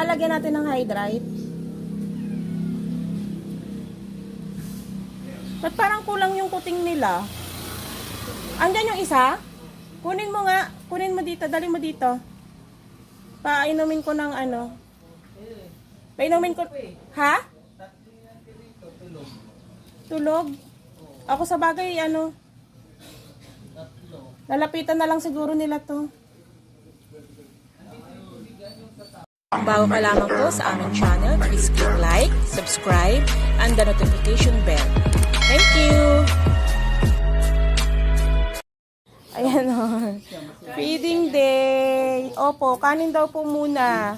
Ah, lagyan natin ng hydrate. Ba't parang kulang yung kuting nila? Andyan yung isa? Kunin mo nga. Kunin mo dito. Dali mo dito. Painumin ko ng ano. Painumin ko. Ha? Tulog? Ako sa bagay, ano. Lalapitan na lang siguro nila to. Kung bago ka lamang po sa aming channel, please click like, subscribe, and the notification bell. Thank you! Ayan o. Feeding day. Opo, kanin daw po muna.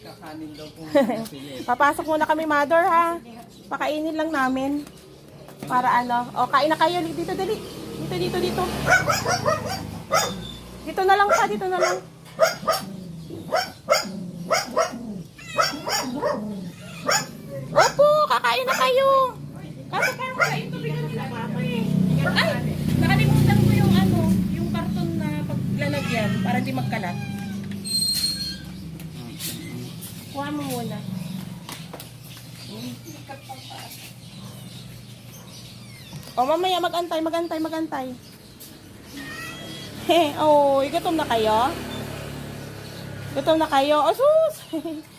Kakanin daw po Papasok muna kami, mother, ha? Pakainin lang namin. Para ano. O, kain na kayo. Dito, dali. Dito, dito, dito. Dito na lang pa, dito na lang. Opo, kakain na kayo. Kaso parang wala yung tubig na nila, papa eh. Ay, nakalimutan ko yung ano, yung karton na paglalagyan para di magkalat. Kuha mo muna. O mamaya magantay, magantay, magantay. He, oh, gutom na kayo? Gutom na kayo? Oh, sus!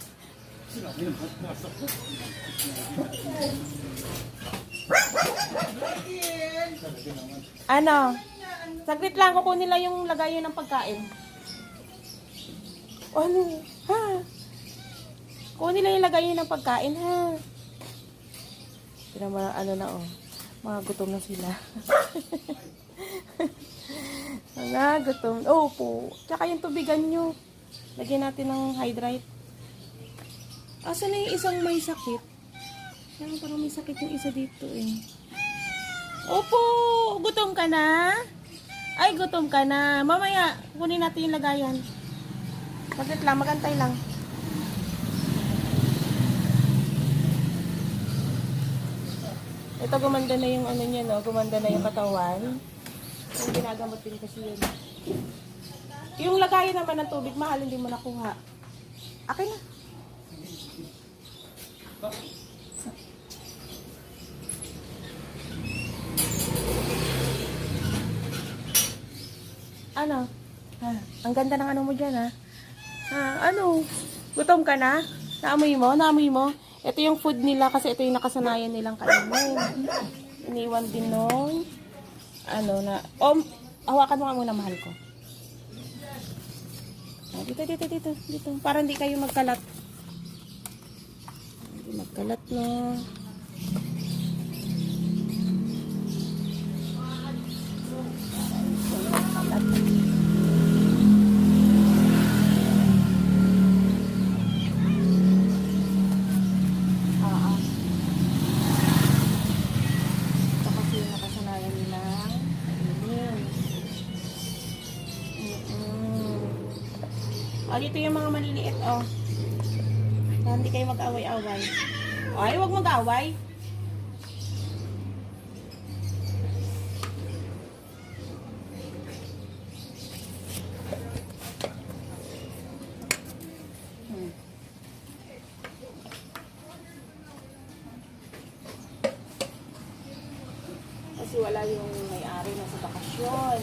ano? Saglit lang, kukunin lang yung lagayan ng pagkain. Ano? Ha? Kunin lang yung lagayan ng pagkain, ha? Sila mga ano na, oh. Mga gutom na sila. mga gutom. Oh, po. Tsaka yung tubigan nyo. Lagyan natin ng hydrate. Asa na yung isang may sakit? Kaya parang may sakit yung isa dito eh. Opo! Gutom ka na? Ay, gutom ka na. Mamaya, kunin natin yung lagayan. Saglit lang, magantay lang. Ito gumanda na yung ano niya, no? Gumanda na yung katawan. Yung ginagamot din kasi yun. Yung lagayan naman ng tubig, mahal hindi mo nakuha. Akin na. Ano? Ha, ang ganda ng ano mo dyan, ha? Ha, ano? Gutom ka na? Naamoy mo? Naamoy mo? Ito yung food nila kasi ito yung nakasanayan nilang kainin. Iniwan din nung ano na, oh, hawakan mo nga muna mahal ko. Ah, Dito, dito, dito, dito. Para hindi kayo magkalat. Hindi magkalat no. Oo. Ito kasi yung nakasanayan nilang kainin. Mm-mm. Oh, dito yung mga maliliit, oh. Para hindi kayo mag-away-away. Ay, huwag mag-away. Hmm. Wala yung may-ari na sa bakasyon.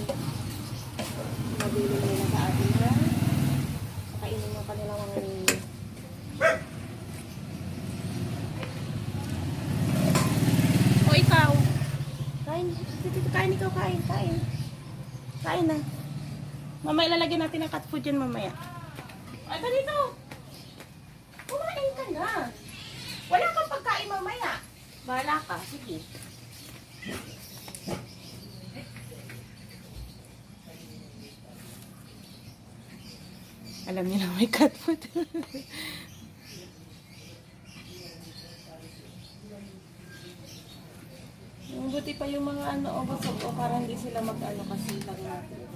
Mabili nila sa atin na kainin yung kanilang mga ninyo. O ikaw, kain, kain ikaw, kain, kain. Kain na. Mamaya lalagyan natin ng cat food yan mamaya. O, ito dito. Kumain ka na. Wala kang pagkain mamaya. Bahala ka, sige. Alam niyo na may cat food. Yung buti pa yung mga ano, o basag o para hindi sila mag-ano kasi lang natin.